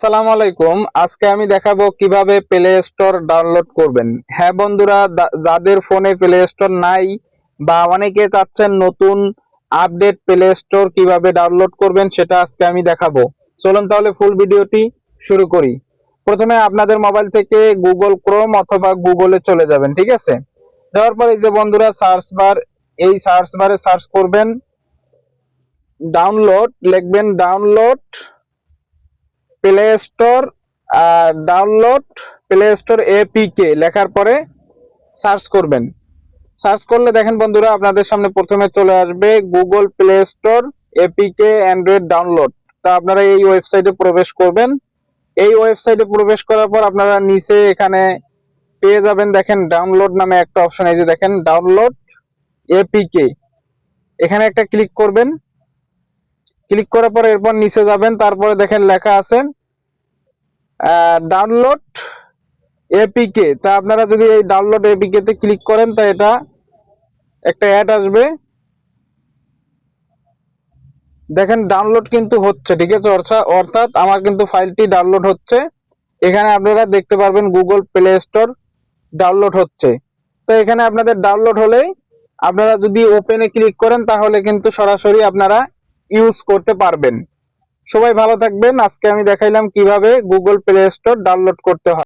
আসসালামু আলাইকুম। আজকে আমি দেখাবো কীভাবে প্লে স্টোর ডাউনলোড করবেন। হ্যাঁ বন্ধুরা যাদের ফোনে প্লে স্টোর নাই বা অনেকে চাচ্ছেন নতুন আপডেট প্লে স্টোর কীভাবে ডাউনলোড করবেন সেটা আজকে আমি দেখাবো। চলুন তাহলে ফুল ভিডিওটি শুরু করি। প্রথমে আপনাদের মোবাইল থেকে গুগল ক্রোম অথবা গুগলে চলে যাবেন, ঠিক আছে? যাওয়ার পরে এই যে বন্ধুরা সার্চ বার এই সার্চ বারে সার্চ করবেন। ডাউনলোড লিখবেন download play store download play store APK লেখার পরে সার্চ করবেন। সার্চ করলে দেখেন বন্ধুরা, আপনাদের সামনে প্রথমে চলে আসবে Google play store APK Android download তা আপনারা এই ওয়েবসাইটে প্রবেশ করবেন। এই ওয়েবসাইটে প্রবেশ করার পর আপনারা নিচে এখানে পেয়ে যাবেন দেখেন ডাউনলোড নামে একটা অপশন এই যে দেখেন ডাউনলোড এপিকে এখানে একটা ক্লিক করবেন। ক্লিক করার পর এরপর নিচে যাবেন, তারপরে দেখেন লেখা আছে ডাউনলোড এপিকে তা আপনারা যদি এই ডাউনলোড এপিকে তে ক্লিক করেন, তা এটা একটা অ্যাড আসবে। দেখেন ডাউনলোড কিন্তু হচ্ছে, ঠিক আছে? অর্থা- অর্থাৎ আমার কিন্তু ফাইলটি ডাউনলোড হচ্ছে। এখানে আপনারা দেখতে পারবেন গুগল প্লে স্টোর ডাউনলোড হচ্ছে। তো এখানে আপনাদের ডাউনলোড হলেই আপনারা যদি ওপেনে ক্লিক করেন, তাহলে কিন্তু সরাসরি আপনারা ইউজ করতে পারবেন। সবাই ভালো থাকবেন। আজকে আমি দেখাইলাম কীভাবে গুগল প্লে স্টোর ডাউনলোড করতে হয়।